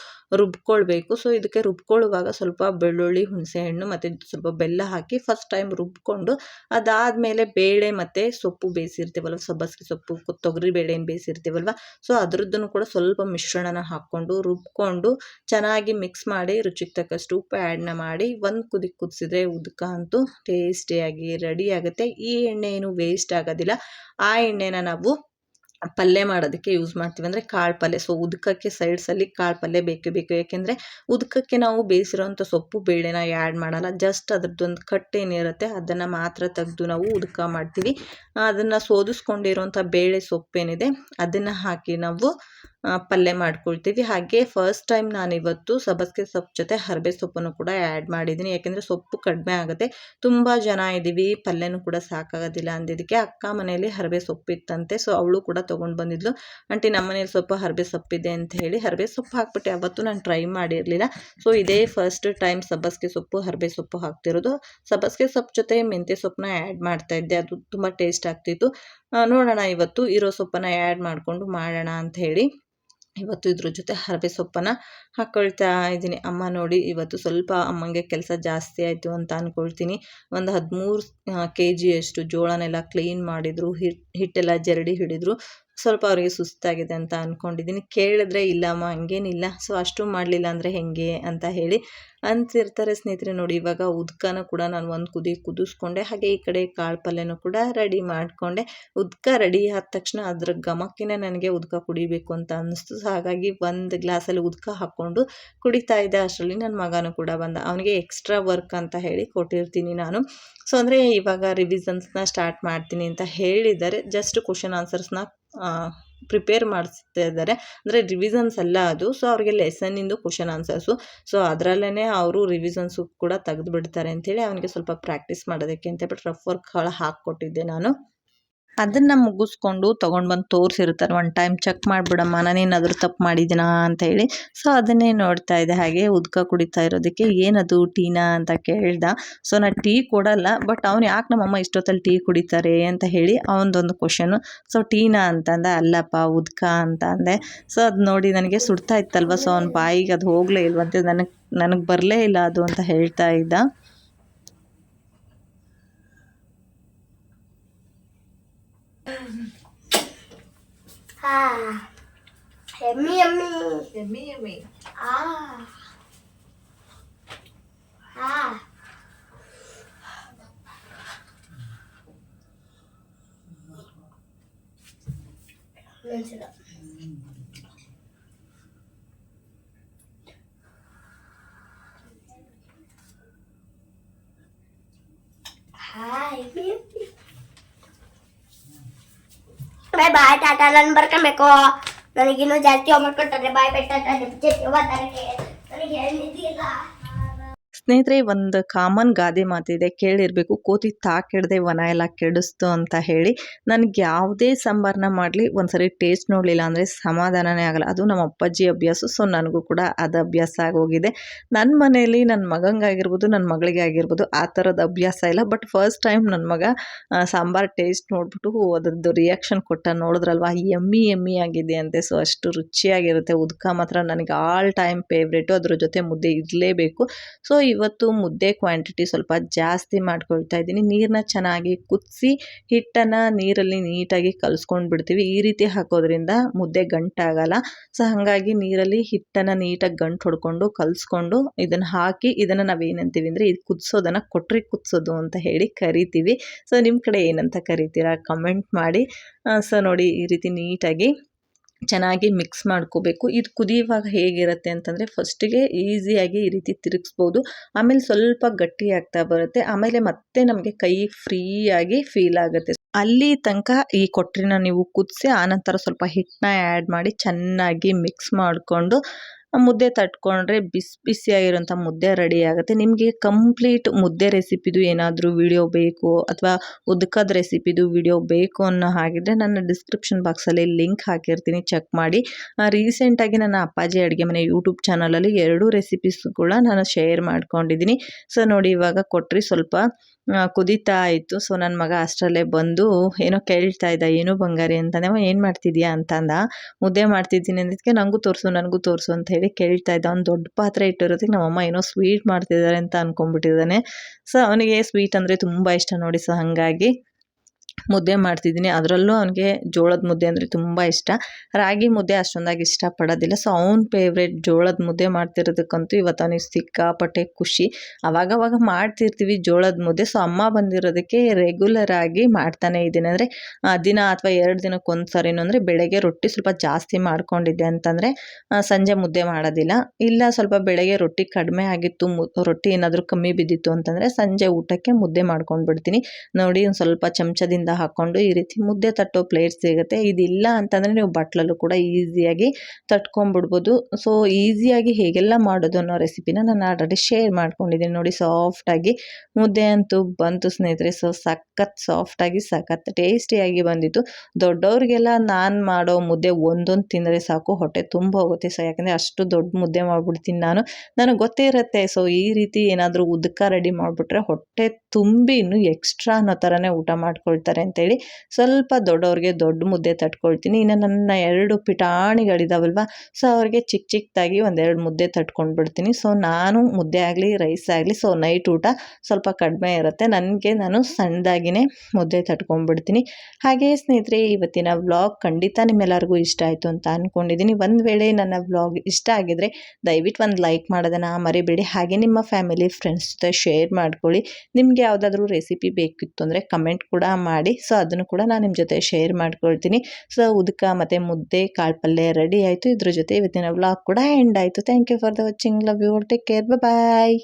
ರುಬ್ಕೊಳ್ಬೇಕು. ಸೊ ಇದಕ್ಕೆ ರುಬ್ಕೊಳ್ಳುವಾಗ ಸ್ವಲ್ಪ ಬೆಳ್ಳುಳ್ಳಿ, ಹುಣಸೆಹಣ್ಣು ಮತ್ತು ಸ್ವಲ್ಪ ಬೆಲ್ಲ ಹಾಕಿ ಫಸ್ಟ್ ಟೈಮ್ ರುಬ್ಕೊಂಡು ಅದಾದಮೇಲೆ ಬೇಳೆ ಮತ್ತು ಸೊಪ್ಪು ಬೇಯಿಸಿರ್ತೀವಲ್ವ ಸಬ್ಬಸಿಗೆ ಸೊಪ್ಪು ತೊಗರಿ ಬೇಳೆ ಏನು ಬೇಯಿಸಿರ್ತೀವಲ್ವ ಸೊ ಅದ್ರದ್ದನ್ನು ಕೂಡ ಸ್ವಲ್ಪ ಮಿಶ್ರಣನ ಹಾಕ್ಕೊಂಡು ರುಬ್ಕೊಂಡು ಚೆನ್ನಾಗಿ ಮಿಕ್ಸ್ ಮಾಡಿ, ರುಚಿಗೆ ತಕ್ಕಷ್ಟು ಉಪ್ಪು ಆ್ಯಡ್ನ ಮಾಡಿ, ಒಂದು ಕುದಿ ಕುದಿಸಿದ್ರೆ ಉದ್ಕ ಅಂತೂ ಟೇಸ್ಟಿಯಾಗಿ ರೆಡಿ ಆಗುತ್ತೆ. ಈ ಎಣ್ಣೆ ಏನು ವೇಸ್ಟ್ ಆಗೋದಿಲ್ಲ. ಆ ಎಣ್ಣೆನ ನಾವು ಪಲ್ಯ ಮಾಡೋದಕ್ಕೆ ಯೂಸ್ ಮಾಡ್ತೀವಿ. ಅಂದರೆ ಕಾಳು ಪಲ್ಯ. ಸೊ ಉದ್ಕಕ್ಕೆ ಸೈಡ್ಸಲ್ಲಿ ಕಾಳು ಪಲ್ಯ ಬೇಕೇ ಬೇಕು. ಯಾಕೆಂದರೆ ಉದ್ಕಕ್ಕೆ ನಾವು ಬೇಯಿಸಿರೋಂಥ ಸೊಪ್ಪು, ಬೇಳೆನ ಆ್ಯಡ್ ಮಾಡಲ್ಲ. ಜಸ್ಟ್ ಅದ್ರದ್ದೊಂದು ಕಟ್ಟು ಏನಿರುತ್ತೆ ಅದನ್ನು ಮಾತ್ರ ತೆಗೆದು ನಾವು ಉದ್ಕ ಮಾಡ್ತೀವಿ. ಅದನ್ನು ಸೋದಿಸ್ಕೊಂಡಿರೋಂಥ ಬೇಳೆ ಸೊಪ್ಪೇನಿದೆ ಅದನ್ನು ಹಾಕಿ ನಾವು ಪಲ್ಯ ಮಾಡ್ಕೊಳ್ತೀವಿ. ಹಾಗೆ ಫಸ್ಟ್ ಟೈಮ್ ನಾನಿವತ್ತು ಸಬಸ್ಕೆ ಸೊಪ್ಪು ಜೊತೆ ಹರಬೆ ಸೊಪ್ಪನ್ನು ಕೂಡ ಆ್ಯಡ್ ಮಾಡಿದ್ದೀನಿ. ಯಾಕೆಂದರೆ ಸೊಪ್ಪು ಕಡಿಮೆ ಆಗುತ್ತೆ. ತುಂಬ ಜನ ಇದ್ದೀವಿ ಪಲ್ಯನೂ ಕೂಡ ಸಾಕಾಗೋದಿಲ್ಲ ಅಂದಿದ್ದಕ್ಕೆ. ಅಕ್ಕ ಮನೆಯಲ್ಲಿ ಹರಬೆ ಸೊಪ್ಪಿತ್ತಂತೆ ಸೊ ಅವಳು ಕೂಡ ತೊಗೊಂಡು ಬಂದಿದ್ಲು. ಆಂಟಿ ನಮ್ಮ ಮನೇಲಿ ಸ್ವಲ್ಪ ಹರಬೆ ಸೊಪ್ಪಿದೆ ಅಂತ ಹೇಳಿ ಹರಬೆ ಸೊಪ್ಪು ಹಾಕ್ಬಿಟ್ಟು. ಯಾವತ್ತೂ ನಾನು ಟ್ರೈ ಮಾಡಿರಲಿಲ್ಲ. ಸೊ ಇದೇ ಫಸ್ಟ್ ಟೈಮ್ ಸಬ್ಬಸ್ಗೆ ಸೊಪ್ಪು, ಹರಬೆ ಸೊಪ್ಪು ಹಾಕ್ತಿರೋದು. ಸಬ್ಬಸ್ಗೆ ಸೊಪ್ಪು ಜೊತೆ ಮೆಂತ್ಯ ಸೊಪ್ಪನ್ನ ಆ್ಯಡ್ ಮಾಡ್ತಾ ಇದ್ದೆ. ಅದು ತುಂಬ ಟೇಸ್ಟ್ ಆಗ್ತಿತ್ತು. ನೋಡೋಣ ಇವತ್ತು ಇರೋ ಸೊಪ್ಪನ್ನು ಆ್ಯಡ್ ಮಾಡಿಕೊಂಡು ಮಾಡೋಣ ಅಂತ ಹೇಳಿ ಇವತ್ತು ಇದ್ರ ಜೊತೆ ಹರಬೆ ಸೊಪ್ಪನ್ನು ಹಾಕ್ಕೊಳ್ತಾ ಇದ್ದೀನಿ. ಅಮ್ಮ ನೋಡಿ, ಇವತ್ತು ಸ್ವಲ್ಪ ಅಮ್ಮಂಗೆ ಕೆಲಸ ಜಾಸ್ತಿ ಆಯಿತು ಅಂತ ಅಂದ್ಕೊಳ್ತೀನಿ ಒಂದು ಹದಿಮೂರು ಕೆ ಜಿಯಷ್ಟು ಜೋಳನೆಲ್ಲ ಕ್ಲೀನ್ ಮಾಡಿದರು. ಹಿಟ್, ಹಿಟ್ಟೆಲ್ಲ ಜರಡಿ ಹಿಡಿದ್ರು. ಸ್ವಲ್ಪ ಅವರಿಗೆ ಸುಸ್ತಾಗಿದೆ ಅಂತ ಅಂದ್ಕೊಂಡಿದ್ದೀನಿ ಕೇಳಿದ್ರೆ, ಇಲ್ಲಮ್ಮ, ಹಂಗೇನಿಲ್ಲ. ಸೊ, ಅಷ್ಟು ಮಾಡಲಿಲ್ಲ ಅಂದರೆ ಹೆಂಗೆ? ಅಂತ ಹೇಳಿ ಅಂತಿರ್ತಾರೆ ಸ್ನೇಹಿತರೆ. ನೋಡಿ, ಇವಾಗ ಉದ್ಕನ ಕೂಡ ನಾನು ಒಂದು ಕುದಿ ಕುದಿಸ್ಕೊಂಡೆ. ಹಾಗೆ ಈ ಕಡೆ ಕಾಳು ಪಲ್ಯನೂ ಕೂಡ ರೆಡಿ ಮಾಡಿಕೊಂಡೆ. ಉದ್ಕ ರೆಡಿ ಆದ ತಕ್ಷಣ ಅದ್ರ ಗಮಕ್ಕಿನೇ ನನಗೆ ಉದ್ಕ ಕುಡಿಬೇಕು ಅಂತ ಅನ್ನಿಸ್ತು. ಸೊ, ಹಾಗಾಗಿ ಒಂದು ಗ್ಲಾಸಲ್ಲಿ ಉದ್ಕ ಹಾಕ್ಕೊಂಡು ಕುಡಿತಾ ಇದ್ದೆ. ಅಷ್ಟರಲ್ಲಿ ನನ್ನ ಮಗನೂ ಕೂಡ ಬಂದ. ಅವನಿಗೆ ಎಕ್ಸ್ಟ್ರಾ ವರ್ಕ್ ಅಂತ ಹೇಳಿ ಕೊಟ್ಟಿರ್ತೀನಿ ನಾನು. ಸೊ, ಅಂದರೆ ಇವಾಗ ರಿವಿಸನ್ಸ್ನ ಸ್ಟಾರ್ಟ್ ಮಾಡ್ತೀನಿ ಅಂತ ಹೇಳಿದ್ದಾರೆ. ಜಸ್ಟ್ ಕ್ವಶನ್ ಆನ್ಸರ್ಸ್ನ ಪ್ರಿಪೇರ್ ಮಾಡಿಸ್ತಾ ಇದ್ದಾರೆ. ಅಂದರೆ ರಿವಿಸನ್ಸ್ ಅಲ್ಲ ಅದು. ಸೊ ಅವ್ರಿಗೆ ಲೆಸನ್ನಿಂದು ಕ್ವಶನ್ ಆನ್ಸರ್ಸು ಸೊ ಅದರಲ್ಲೇ ಅವರು ರಿವಿಸನ್ಸು ಕೂಡ ತೆಗೆದು ಬಿಡ್ತಾರೆ ಅಂಥೇಳಿ ಅವನಿಗೆ ಸ್ವಲ್ಪ ಪ್ರಾಕ್ಟೀಸ್ ಮಾಡೋದಕ್ಕೆ ಅಂತ ಹೇಳ್ಬಿಟ್ಟು ರಫ್ ವರ್ಕ್ಗಳು ಹಾಕ್ಕೊಟ್ಟಿದ್ದೆ ನಾನು. ಅದನ್ನು ಮುಗಿಸ್ಕೊಂಡು ತೊಗೊಂಡು ಬಂದು ತೋರಿಸಿರ್ತಾರೆ. ಒನ್ ಟೈಮ್ ಚೆಕ್ ಮಾಡಿಬಿಡಮ್ಮ, ನಾನೇನಾದರೂ ತಪ್ಪು ಮಾಡಿದ್ದೀನಾ ಅಂತ ಹೇಳಿ. ಸೊ ಅದನ್ನೇ ನೋಡ್ತಾ ಇದ್ದೆ. ಹಾಗೆ ಉದ್ಕ ಕುಡಿತಾ ಇರೋದಕ್ಕೆ ಏನದು ಟೀನಾ ಅಂತ ಕೇಳ್ದ. ಸೊ ನಾನು ಟೀ ಕೊಡಲ್ಲ ಬಟ್ ಅವ್ನು ಯಾಕೆ ನಮ್ಮಮ್ಮ ಇಷ್ಟೊತ್ತಲ್ಲಿ ಟೀ ಕುಡಿತಾರೆ ಅಂತ ಹೇಳಿ ಅವನದೊಂದು ಕ್ವಶನು ಸೊ ಟೀನಾ ಅಂತಂದೆ, ಅಲ್ಲಪ್ಪ ಉದ್ಕ ಅಂತ ಅಂದೆ ಸೊ ಅದು ನೋಡಿ ನನಗೆ ಸುಡ್ತಾ ಇತ್ತಲ್ವ? ಸೊ ಅವ್ನ ಬಾಯಿಗೆ ಅದು ಹೋಗಲೇ ಇಲ್ವಂತೆ. ನನಗೆ ನನಗೆ ಬರಲೇ ಇಲ್ಲ ಅದು ಅಂತ ಹೇಳ್ತಾ ಇದ್ದ. 아, 개미미. 개미미. 아. 아. 음. ಬಾಯ್ ಬಾಯ್ ಟಾಟಾ ನಾನು ಬರ್ಕೊಬೇಕು. ನನಗಿನ್ನೂ ಜಾಸ್ತಿ ಹೋಮ್ವರ್ಕ್ ಕೊಟ್ಟಾರೆ ಬಾಯ್ ಬೆಟ್ಟ ನನಗೆ ಹೇಳಿದ್ದಿಲ್ಲ ಸ್ನೇಹಿತರೆ, ಒಂದು ಕಾಮನ್ ಗಾದೆ ಮಾತಿದೆ. ಕೇಳಿರಬೇಕು, ಕೋತಿ ತಾಕೆಡ್ದೆ ವನ ಎಲ್ಲ ಕೆಡಿಸ್ತು ಅಂತ ಹೇಳಿ. ನನಗೆ ಯಾವುದೇ ಸಾಂಬಾರನ್ನ ಮಾಡಲಿ, ಒಂದ್ಸರಿ ಟೇಸ್ಟ್ ನೋಡಲಿಲ್ಲ ಅಂದರೆ ಸಮಾಧಾನನೇ ಆಗಲ್ಲ. ಅದು ನಮ್ಮ ಅಪ್ಪಾಜಿ ಅಭ್ಯಾಸ, ಸೊ ನನಗೂ ಕೂಡ ಅದು ಅಭ್ಯಾಸ ಆಗೋಗಿದೆ. ನನ್ನ ಮನೆಯಲ್ಲಿ ನನ್ನ ಮಗಂಗಾಗಿರ್ಬೋದು ನನ್ನ ಮಗಳಿಗೆ ಆಗಿರ್ಬೋದು, ಆ ಥರದ ಅಭ್ಯಾಸ ಇಲ್ಲ. ಬಟ್ ಫಸ್ಟ್ ಟೈಮ್ ನನ್ನ ಮಗ ಸಾಂಬಾರು ಟೇಸ್ಟ್ ನೋಡ್ಬಿಟ್ಟು ಅದರದ್ದು ರಿಯಾಕ್ಷನ್ ಕೊಟ್ಟ ನೋಡಿದ್ರಲ್ವ? ಎಮ್ಮಿ ಎಮ್ಮಿ ಆಗಿದೆ ಅಂತೆ. ಸೊ ಅಷ್ಟು ರುಚಿಯಾಗಿರುತ್ತೆ. ಉದ್ಕ ಮಾತ್ರ ನನಗೆ ಆಲ್ ಟೈಮ್ ಫೇವ್ರೇಟು. ಅದ್ರ ಜೊತೆ ಮುದ್ದೆ ಇರಲೇಬೇಕು ಸೊ ಇವತ್ತು ಮುದ್ದೆ ಕ್ವಾಂಟಿಟಿ ಸ್ವಲ್ಪ ಜಾಸ್ತಿ ಮಾಡ್ಕೊಳ್ತಾ ಇದ್ದೀನಿ. ನೀರನ್ನ ಚೆನ್ನಾಗಿ ಕುದಿಸಿ, ಹಿಟ್ಟನ್ನು ನೀರಲ್ಲಿ ನೀಟಾಗಿ ಕಲಿಸ್ಕೊಂಡು ಬಿಡ್ತೀವಿ. ಈ ರೀತಿ ಹಾಕೋದ್ರಿಂದ ಮುದ್ದೆ ಗಂಟಾಗಲ್ಲ. ಸೊ ಹಾಗಾಗಿ ನೀರಲ್ಲಿ ಹಿಟ್ಟನ್ನು ನೀಟಾಗಿ ಗಂಟು ಹೊಡ್ಕೊಂಡು ಕಲಿಸ್ಕೊಂಡು ಇದನ್ನು ಹಾಕಿ, ಇದನ್ನು ನಾವೇನಂತೀವಿ ಅಂದರೆ ಇದು ಕುದಿಸೋದನ್ನು ಕೊಟ್ರಿ ಕುದಿಸೋದು ಅಂತ ಹೇಳಿ ಕರಿತೀವಿ. ಸೊ ನಿಮ್ಮ ಕಡೆ ಏನಂತ ಕರಿತೀರಾ? ಕಮೆಂಟ್ ಮಾಡಿ. ಸೊ ನೋಡಿ ಈ ರೀತಿ ನೀಟಾಗಿ ಚೆನ್ನಾಗಿ ಮಿಕ್ಸ್ ಮಾಡ್ಕೋಬೇಕು. ಇದು ಕುದಿಯುವಾಗ ಹೇಗಿರುತ್ತೆ ಅಂತಂದರೆ ಫಸ್ಟಿಗೆ ಈಸಿಯಾಗಿ ಈ ರೀತಿ ತಿರುಗಿಸ್ಬೋದು. ಆಮೇಲೆ ಸ್ವಲ್ಪ ಗಟ್ಟಿ ಆಗ್ತಾ ಬರುತ್ತೆ. ಆಮೇಲೆ ಮತ್ತೆ ನಮಗೆ ಕೈ ಫ್ರೀಯಾಗಿ ಫೀಲ್ ಆಗುತ್ತೆ. ಅಲ್ಲಿ ತನಕ ಈ ಕೊಟ್ಟರಿನ ನೀವು ಕುದಿಸಿ ಆನಂತರ ಸ್ವಲ್ಪ ಹಿಟ್ಟನ್ನ ಆ್ಯಡ್ ಮಾಡಿ ಚೆನ್ನಾಗಿ ಮಿಕ್ಸ್ ಮಾಡಿಕೊಂಡು ಮುದ್ದೆ ತಟ್ಕೊಂಡ್ರೆ ಬಿಸಿ ಬಿಸಿಯಾಗಿರೋಂಥ ಮುದ್ದೆ ರೆಡಿ ಆಗುತ್ತೆ. ನಿಮಗೆ ಕಂಪ್ಲೀಟ್ ಮುದ್ದೆ ರೆಸಿಪಿದು ಏನಾದರೂ ವಿಡಿಯೋ ಬೇಕು ಅಥವಾ ಉದ್ಕದ ರೆಸಿಪಿದು ವಿಡಿಯೋ ಬೇಕು ಅನ್ನೋ ಹಾಗಿದ್ರೆ ನನ್ನ ಡಿಸ್ಕ್ರಿಪ್ಷನ್ ಬಾಕ್ಸಲ್ಲಿ ಲಿಂಕ್ ಹಾಕಿರ್ತೀನಿ ಚೆಕ್ ಮಾಡಿ. ರೀಸೆಂಟಾಗಿ ನನ್ನ ಅಪ್ಪಾಜಿ ಅಡುಗೆ ಮನೆ ಯೂಟ್ಯೂಬ್ ಚಾನಲಲ್ಲಿ ಎರಡೂ ರೆಸಿಪೀಸ್ ಕೂಡ ನಾನು ಶೇರ್ ಮಾಡ್ಕೊಂಡಿದ್ದೀನಿ. ಸೊ ನೋಡಿ ಇವಾಗ ಕೊಟ್ರಿ ಸ್ವಲ್ಪ ಕುದೀತಾ ಇತ್ತು. ಸೊ ನನ್ನ ಮಗ ಅಷ್ಟರಲ್ಲೇ ಬಂದು ಏನೋ ಕೇಳ್ತಾ ಇದ್ದ, ಏನು ಬಂಗಾರಿ ಅವ ಏನು ಮಾಡ್ತಿದ್ಯಾ? ಅಂತಂದ. ಮುದ್ದೆ ಮಾಡ್ತಿದ್ದೀನಿ. ಅಂದಿದ್ದಕ್ಕೆ ನನಗೂ ತೋರಿಸು ನನಗೂ ತೋರಿಸು, ಅಂತ ಹೇಳಿ ಕೇಳ್ತಾ ಇದ್ದ. ಅವ್ನು ದೊಡ್ಡ ಪಾತ್ರೆ ಇಟ್ಟಿರೋದಕ್ಕೆ ನಮ್ಮಮ್ಮ ಏನೋ ಸ್ವೀಟ್ ಮಾಡ್ತಿದ್ದಾರೆ ಅಂತ ಅಂದ್ಕೊಂಡ್ಬಿಟ್ಟಿದ್ದಾನೆ ಸೊ ಅವನಿಗೆ ಸ್ವೀಟ್ ಅಂದರೆ ತುಂಬ ಇಷ್ಟ ನೋಡಿ. ಸೊ ಹಾಗಾಗಿ ಮುದ್ದೆ ಮಾಡ್ತಿದ್ದೀನಿ. ಅದರಲ್ಲೂ ಅವನಿಗೆ ಜೋಳದ ಮುದ್ದೆ ಅಂದರೆ ತುಂಬ ಇಷ್ಟ. ರಾಗಿ ಮುದ್ದೆ ಅಷ್ಟೊಂದಾಗಿ ಇಷ್ಟಪಡೋದಿಲ್ಲ. ಸೊ ಅವ್ನ ಫೇವ್ರೇಟ್ ಜೋಳದ ಮುದ್ದೆ ಮಾಡ್ತಿರೋದಕ್ಕಂತೂ ಇವತ್ತು ಅವನಿಗೆ ಸಿಕ್ಕಾಪಟ್ಟೆ ಖುಷಿ. ಅವಾಗವಾಗ ಮಾಡ್ತಿರ್ತೀವಿ ಜೋಳದ ಮುದ್ದೆ. ಸೊ ಅಮ್ಮ ಬಂದಿರೋದಕ್ಕೆ ರೆಗ್ಯುಲರ್ ಆಗಿ ಮಾಡ್ತಾನೆ ಇದ್ದೀನಿ. ಅಂದರೆ ದಿನ ಅಥವಾ ಎರಡು ದಿನಕ್ಕೆ ಒಂದು ಅಂದರೆ ಬೆಳಗ್ಗೆ ರೊಟ್ಟಿ ಸ್ವಲ್ಪ ಜಾಸ್ತಿ ಮಾಡ್ಕೊಂಡಿದ್ದೆ ಅಂತಂದರೆ ಸಂಜೆ ಮುದ್ದೆ ಮಾಡೋದಿಲ್ಲ. ಇಲ್ಲ, ಸ್ವಲ್ಪ ಬೆಳಗ್ಗೆ ರೊಟ್ಟಿ ಕಡಿಮೆ ಆಗಿತ್ತು. ರೊಟ್ಟಿ ಏನಾದರೂ ಕಮ್ಮಿ ಬಿದ್ದಿತ್ತು ಅಂತಂದರೆ ಸಂಜೆ ಊಟಕ್ಕೆ ಮುದ್ದೆ ಮಾಡ್ಕೊಂಡು ಬಿಡ್ತೀನಿ ನೋಡಿ ಸ್ವಲ್ಪ ಚಮಚದಿಂದ ಹಾಕ್ಕೊಂಡು ಈ ರೀತಿ ಮುದ್ದೆ ತಟ್ಟೋ ಪ್ಲೇಟ್ ಸಿಗುತ್ತೆ. ಇದಿಲ್ಲ ಅಂತಂದರೆ ನೀವು ಬಟ್ಲಲ್ಲೂ ಕೂಡ ಈಸಿಯಾಗಿ ತಟ್ಕೊಂಡ್ಬಿಡ್ಬೋದು. ಸೊ ಈಸಿಯಾಗಿ ಹೇಗೆಲ್ಲ ಮಾಡೋದು ಅನ್ನೋ ರೆಸಿಪಿನ ನಾನು ಆಲ್ರೆಡಿ ಶೇರ್ ಮಾಡ್ಕೊಂಡಿದ್ದೀನಿ. ನೋಡಿ ಸಾಫ್ಟಾಗಿ ಮುದ್ದೆ ಅಂತೂ ಬಂತು ಸ್ನೇಹಿತರೆ. ಸೊ ಸಖತ್ ಸಾಫ್ಟಾಗಿ ಸಖತ್ ಟೇಸ್ಟಿಯಾಗಿ ಬಂದಿತ್ತು. ದೊಡ್ಡವ್ರಿಗೆಲ್ಲ ನಾನು ಮಾಡೋ ಮುದ್ದೆ ಒಂದೊಂದು ತಿಂದರೆ ಸಾಕು, ಹೊಟ್ಟೆ ತುಂಬ ಹೋಗುತ್ತೆ. ಸೊ ಯಾಕಂದರೆ ಅಷ್ಟು ದೊಡ್ಡ ಮುದ್ದೆ ಮಾಡಿಬಿಡ್ತೀನಿ ನಾನು. ನನಗೆ ಗೊತ್ತೇ ಇರುತ್ತೆ. ಸೊ ಈ ರೀತಿ ಏನಾದರೂ ಉದಕ ರೆಡಿ ಮಾಡಿಬಿಟ್ರೆ ಹೊಟ್ಟೆ ತುಂಬಿ ಇನ್ನೂ ಎಕ್ಸ್ಟ್ರಾ ಅನ್ನೋ ಥರನೇ ಊಟ ಮಾಡ್ಕೊಳ್ತಾರೆ ಅಂತೇಳಿ ಸ್ವಲ್ಪ ದೊಡ್ಡವ್ರಿಗೆ ದೊಡ್ಡ ಮುದ್ದೆ ತಟ್ಕೊಳ್ತೀನಿ. ಇನ್ನು ನನ್ನ ಎರಡು ಪಿಟಾಣಿಗಳಿದಾವಲ್ವ ಸೊ ಅವ್ರಿಗೆ ಚಿಕ್ಕ ಚಿಕ್ಕದಾಗಿ ಒಂದೆರಡು ಮುದ್ದೆ ತಟ್ಕೊಂಡ್ಬಿಡ್ತೀನಿ. ಸೊ ನಾನು ಮುದ್ದೆ ಆಗಲಿ ರೈಸ್ ಆಗಲಿ ಸೊ ನೈಟ್ ಊಟ ಸ್ವಲ್ಪ ಕಡಿಮೆ ಇರುತ್ತೆ. ನನಗೆ ನಾನು ಸಣ್ಣದಾಗಿನೇ ಮುದ್ದೆ ತಟ್ಕೊಂಡ್ಬಿಡ್ತೀನಿ. ಹಾಗೆ ಸ್ನೇಹಿತರೆ, ಇವತ್ತಿನ ವ್ಲಾಗ್ ಖಂಡಿತ ನಿಮ್ಮೆಲ್ಲರಿಗೂ ಇಷ್ಟ ಆಯಿತು ಅಂತ ಅಂದ್ಕೊಂಡಿದ್ದೀನಿ ಒಂದು ವೇಳೆ ನನ್ನ ವ್ಲಾಗ್ ಇಷ್ಟ ಆಗಿದ್ರೆ ದಯವಿಟ್ಟು ಒಂದು ಲೈಕ್ ಮಾಡೋದನ್ನು ಮರಿಬೇಡಿ. ಹಾಗೆ ನಿಮ್ಮ ಫ್ಯಾಮಿಲಿ ಫ್ರೆಂಡ್ಸ್ ಜೊತೆ ಶೇರ್ ಮಾಡ್ಕೊಳ್ಳಿ. ನಿಮಗೆ ಯಾವುದಾದ್ರೂ ರೆಸಿಪಿ ಬೇಕಿತ್ತು ಅಂದರೆ ಕಮೆಂಟ್ ಕೂಡ ಮಾಡಿ. ಸೊ ಅದನ್ನು ಕೂಡ ನಾನು ನಿಮ್ಮ ಜೊತೆ ಶೇರ್ ಮಾಡ್ಕೊಳ್ತೀನಿ. ಸೊ ಉದಕ ಮತ್ತು ಮುದ್ದೆ ಕಾಳು ಪಲ್ಯ ರೆಡಿ ಆಯಿತು. ಇದ್ರ ಜೊತೆ ಇವತ್ತಿನ ವ್ಲಾಗ್ ಕೂಡ ಎಂಡ್ ಆಯಿತು. Thank you for the watching love you take care bye